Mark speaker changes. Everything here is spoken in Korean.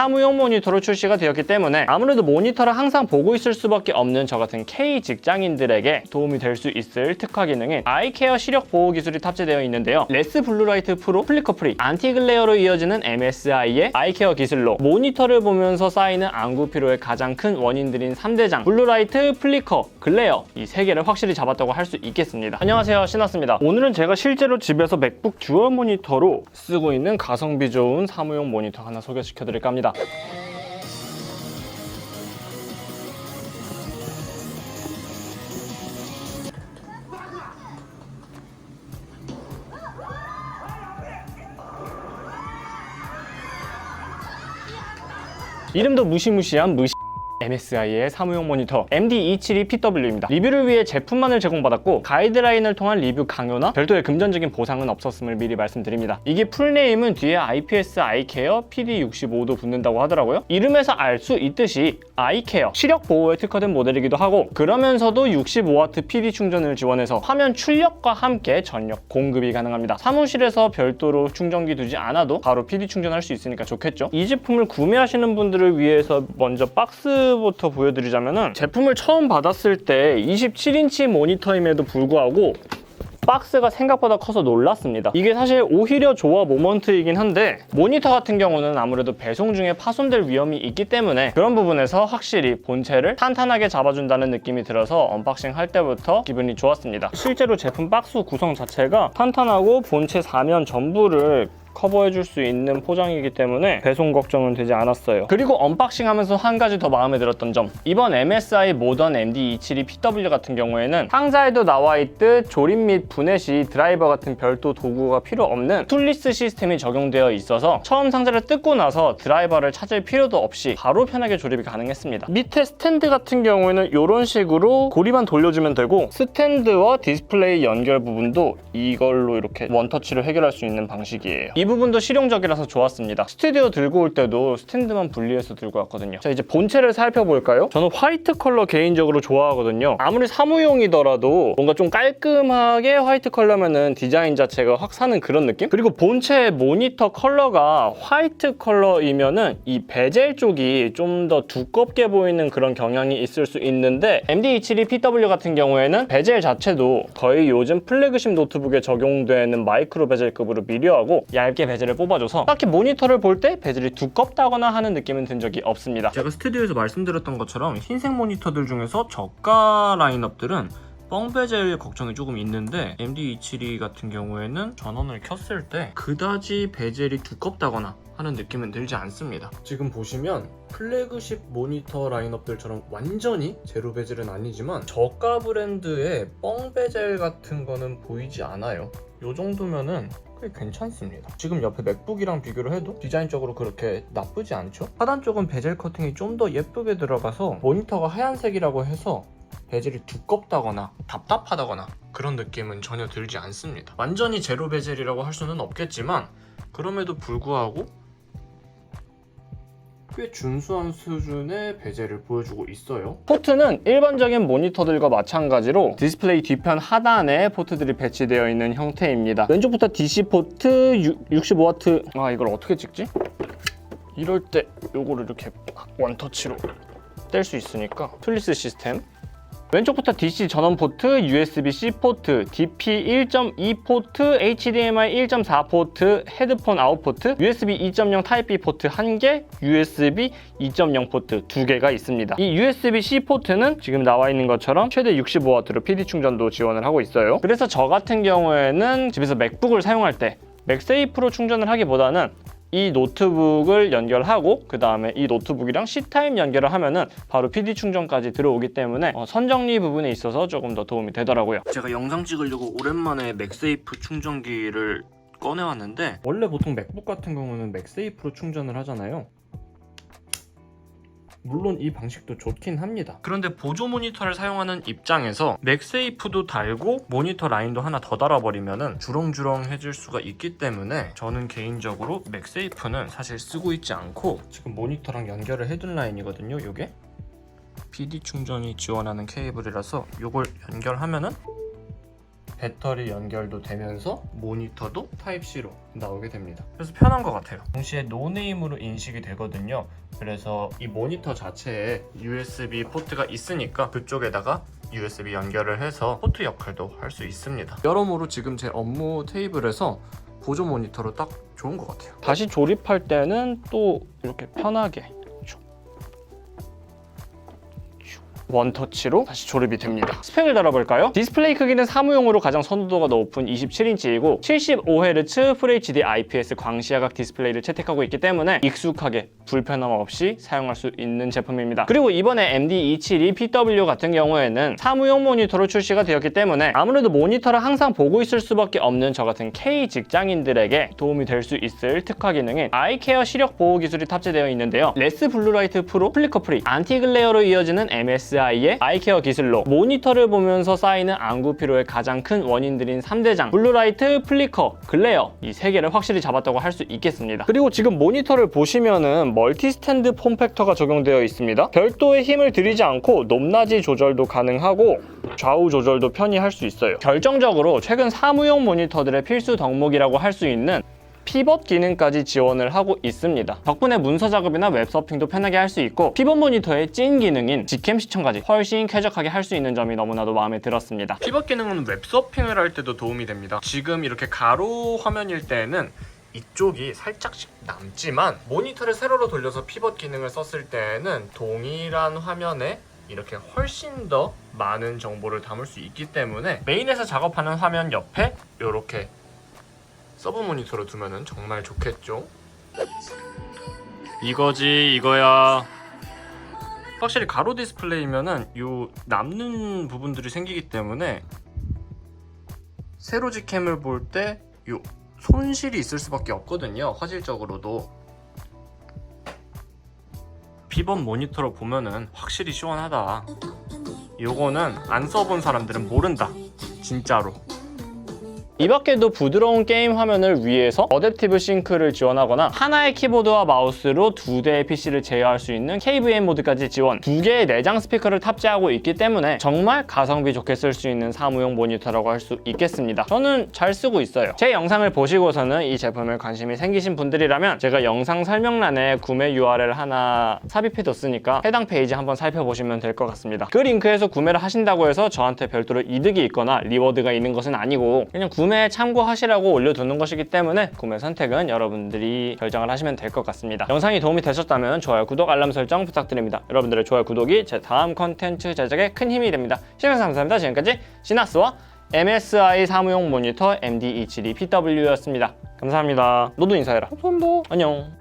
Speaker 1: 사무용 모니터로 출시가 되었기 때문에 아무래도 모니터를 항상 보고 있을 수밖에 없는 저 같은 K 직장인들에게 도움이 될 수 있을 특화 기능인 아이케어 시력 보호 기술이 탑재되어 있는데요. 레스 블루라이트 프로 플리커 프리 안티 글레어로 이어지는 MSI의 아이케어 기술로 모니터를 보면서 쌓이는 안구 피로의 가장 큰 원인들인 3대장 블루라이트, 플리커, 글레어 이 세 개를 확실히 잡았다고 할 수 있겠습니다. 안녕하세요 신났습니다. 오늘은 제가 실제로 집에서 맥북 듀얼 모니터로 쓰고 있는 가성비 좋은 사무용 모니터 하나 소개시켜 드릴까 합니다. 이름도 무시무시한 무시 MSI의 사무용 모니터 MD272PW입니다. 리뷰를 위해 제품만을 제공받았고 가이드라인을 통한 리뷰 강요나 별도의 금전적인 보상은 없었음을 미리 말씀드립니다. 이게 풀네임은 뒤에 IPS 아이케어 PD65도 붙는다고 하더라고요. 이름에서 알 수 있듯이 아이케어 시력 보호에 특화된 모델이기도 하고 그러면서도 65W PD 충전을 지원해서 화면 출력과 함께 전력 공급이 가능합니다. 사무실에서 별도로 충전기 두지 않아도 바로 PD 충전할 수 있으니까 좋겠죠. 이 제품을 구매하시는 분들을 위해서 먼저 박스 부터 보여드리자면은 제품을 처음 받았을 때 27인치 모니터임에도 불구하고 박스가 생각보다 커서 놀랐습니다. 이게 사실 오히려 좋아 모먼트이긴 한데 모니터 같은 경우는 아무래도 배송 중에 파손될 위험이 있기 때문에 그런 부분에서 확실히 본체를 탄탄하게 잡아준다는 느낌이 들어서 언박싱 할 때부터 기분이 좋았습니다. 실제로 제품 박스 구성 자체가 탄탄하고 본체 사면 전부를 커버해줄 수 있는 포장이기 때문에 배송 걱정은 되지 않았어요. 그리고 언박싱 하면서 한 가지 더 마음에 들었던 점. 이번 MSI 모던 MD272PW 같은 경우에는 상자에도 나와 있듯 조립 및 분해 시 드라이버 같은 별도 도구가 필요 없는 툴리스 시스템이 적용되어 있어서 처음 상자를 뜯고 나서 드라이버를 찾을 필요도 없이 바로 편하게 조립이 가능했습니다. 밑에 스탠드 같은 경우에는 이런 식으로 고리만 돌려주면 되고 스탠드와 디스플레이 연결 부분도 이걸로 이렇게 원터치로 해결할 수 있는 방식이에요. 이 부분도 실용적이라서 좋았습니다. 스튜디오 들고 올 때도 스탠드만 분리해서 들고 왔거든요. 자 이제 본체를 살펴볼까요? 저는 화이트 컬러 개인적으로 좋아하거든요. 아무리 사무용이더라도 뭔가 좀 깔끔하게 화이트 컬러면은 디자인 자체가 확 사는 그런 느낌? 그리고 본체 모니터 컬러가 화이트 컬러이면은 이 베젤 쪽이 좀 더 두껍게 보이는 그런 경향이 있을 수 있는데 MD272PW 같은 경우에는 베젤 자체도 거의 요즘 플래그십 노트북에 적용되는 마이크로 베젤급으로 미려하고 얇게 베젤을 뽑아줘서 딱히 모니터를 볼 때 베젤이 두껍다거나 하는 느낌은 든 적이 없습니다. 제가 스튜디오에서 말씀드렸던 것처럼 흰색 모니터들 중에서 저가 라인업들은 뻥 베젤 걱정이 조금 있는데 MD272 같은 경우에는 전원을 켰을 때 그다지 베젤이 두껍다거나 하는 느낌은 들지 않습니다. 지금 보시면 플래그십 모니터 라인업들처럼 완전히 제로 베젤은 아니지만 저가 브랜드의 뻥 베젤 같은 거는 보이지 않아요. 요 정도면은 꽤 괜찮습니다. 지금 옆에 맥북이랑 비교를 해도 디자인적으로 그렇게 나쁘지 않죠? 하단 쪽은 베젤 커팅이 좀 더 예쁘게 들어가서 모니터가 하얀색이라고 해서 베젤이 두껍다거나 답답하다거나 그런 느낌은 전혀 들지 않습니다. 완전히 제로 베젤이라고 할 수는 없겠지만 그럼에도 불구하고 꽤 준수한 수준의 베젤을 보여주고 있어요. 포트는 일반적인 모니터들과 마찬가지로 디스플레이 뒤편 하단에 포트들이 배치되어 있는 형태입니다. 왼쪽부터 DC 포트 65W 아 이걸 어떻게 찍지? 이럴 때 요거를 이렇게 원터치로 뗄 수 있으니까 툴리스 시스템 왼쪽부터 DC 전원 포트, USB-C 포트, DP 1.2 포트, HDMI 1.4 포트, 헤드폰 아웃 포트, USB 2.0 타입-B 포트 1개, USB 2.0 포트 2개가 있습니다. 이 USB-C 포트는 지금 나와 있는 것처럼 최대 65W로 PD 충전도 지원을 하고 있어요. 그래서 저 같은 경우에는 집에서 맥북을 사용할 때 맥세이프로 충전을 하기보다는 이 노트북을 연결하고 그 다음에 이 노트북이랑 C타입 연결을 하면은 바로 PD 충전까지 들어오기 때문에 어, 선정리 부분에 있어서 조금 더 도움이 되더라고요. 제가 영상 찍으려고 오랜만에 맥세이프 충전기를 꺼내왔는데 원래 보통 맥북 같은 경우는 맥세이프로 충전을 하잖아요. 물론 이 방식도 좋긴 합니다. 그런데 보조 모니터를 사용하는 입장에서 맥세이프도 달고 모니터 라인도 하나 더 달아버리면은 주렁주렁 해질 수가 있기 때문에 저는 개인적으로 맥세이프는 사실 쓰고 있지 않고 지금 모니터랑 연결을 해둔 라인이거든요. 이게 PD 충전이 지원하는 케이블이라서 이걸 연결하면은 배터리 연결도 되면서 모니터도 타입C로 나오게 됩니다. 그래서 편한 것 같아요. 동시에 노네임으로 인식이 되거든요. 그래서 이 모니터 자체에 USB 포트가 있으니까 그쪽에다가 USB 연결을 해서 포트 역할도 할 수 있습니다. 여러모로 지금 제 업무 테이블에서 보조 모니터로 딱 좋은 것 같아요. 다시 조립할 때는 또 이렇게 편하게 원터치로 다시 조립이 됩니다. 스펙을 달아볼까요? 디스플레이 크기는 사무용으로 가장 선호도가 높은 27인치이고 75Hz FHD IPS 광시야각 디스플레이를 채택하고 있기 때문에 익숙하게 불편함 없이 사용할 수 있는 제품입니다. 그리고 이번에 MD272 PW 같은 경우에는 사무용 모니터로 출시가 되었기 때문에 아무래도 모니터를 항상 보고 있을 수밖에 없는 저 같은 K 직장인들에게 도움이 될 수 있을 특화 기능인 아이케어 시력 보호 기술이 탑재되어 있는데요. 레스 블루라이트 프로 플리커 프리 안티 글레어로 이어지는 MSI 의 아이케어 기술로 모니터를 보면서 쌓이는 안구 피로의 가장 큰 원인들인 3대장 블루라이트, 플리커, 글레어 이 세 개를 확실히 잡았다고 할 수 있겠습니다. 그리고 지금 모니터를 보시면은 멀티 스탠드 폼 팩터가 적용되어 있습니다. 별도의 힘을 들이지 않고 높낮이 조절도 가능하고 좌우 조절도 편히 할 수 있어요. 결정적으로 최근 사무용 모니터들의 필수 덕목이라고 할 수 있는 피벗 기능까지 지원을 하고 있습니다. 덕분에 문서 작업이나 웹서핑도 편하게 할 수 있고 피벗 모니터의 찐 기능인 직캠 시청까지 훨씬 쾌적하게 할 수 있는 점이 너무나도 마음에 들었습니다. 피벗 기능은 웹서핑을 할 때도 도움이 됩니다. 지금 이렇게 가로 화면일 때는 이쪽이 살짝씩 남지만 모니터를 세로로 돌려서 피벗 기능을 썼을 때는 동일한 화면에 이렇게 훨씬 더 많은 정보를 담을 수 있기 때문에 메인에서 작업하는 화면 옆에 이렇게 서브 모니터로 두면은 정말 좋겠죠. 이거지 이거야. 확실히 가로 디스플레이면은 요 남는 부분들이 생기기 때문에 세로 직캠을 볼 때 요 손실이 있을 수밖에 없거든요. 화질적으로도. 비번 모니터로 보면은 확실히 시원하다. 요거는 안 써본 사람들은 모른다. 진짜로. 이 밖에도 부드러운 게임 화면을 위해서 어댑티브 싱크를 지원하거나 하나의 키보드와 마우스로 두 대의 PC를 제어할 수 있는 KVM 모드까지 지원. 두 개의 내장 스피커를 탑재하고 있기 때문에 정말 가성비 좋게 쓸 수 있는 사무용 모니터라고 할 수 있겠습니다. 저는 잘 쓰고 있어요. 제 영상을 보시고서는 이 제품에 관심이 생기신 분들이라면 제가 영상 설명란에 구매 URL 하나 삽입해 뒀으니까 해당 페이지 한번 살펴보시면 될 것 같습니다. 그 링크에서 구매를 하신다고 해서 저한테 별도로 이득이 있거나 리워드가 있는 것은 아니고 그냥 구매 참고하시라고 올려두는 것이기 때문에 구매 선택은 여러분들이 결정을 하시면 될 것 같습니다. 영상이 도움이 되셨다면 좋아요, 구독, 알람 설정 부탁드립니다. 여러분들의 좋아요, 구독이 제 다음 컨텐츠 제작에 큰 힘이 됩니다. 시청해주셔서 감사합니다. 지금까지 시나스와 MSI 사무용 모니터 MD272PW였습니다. 감사합니다. 너도 인사해라. 감사합니다. 안녕.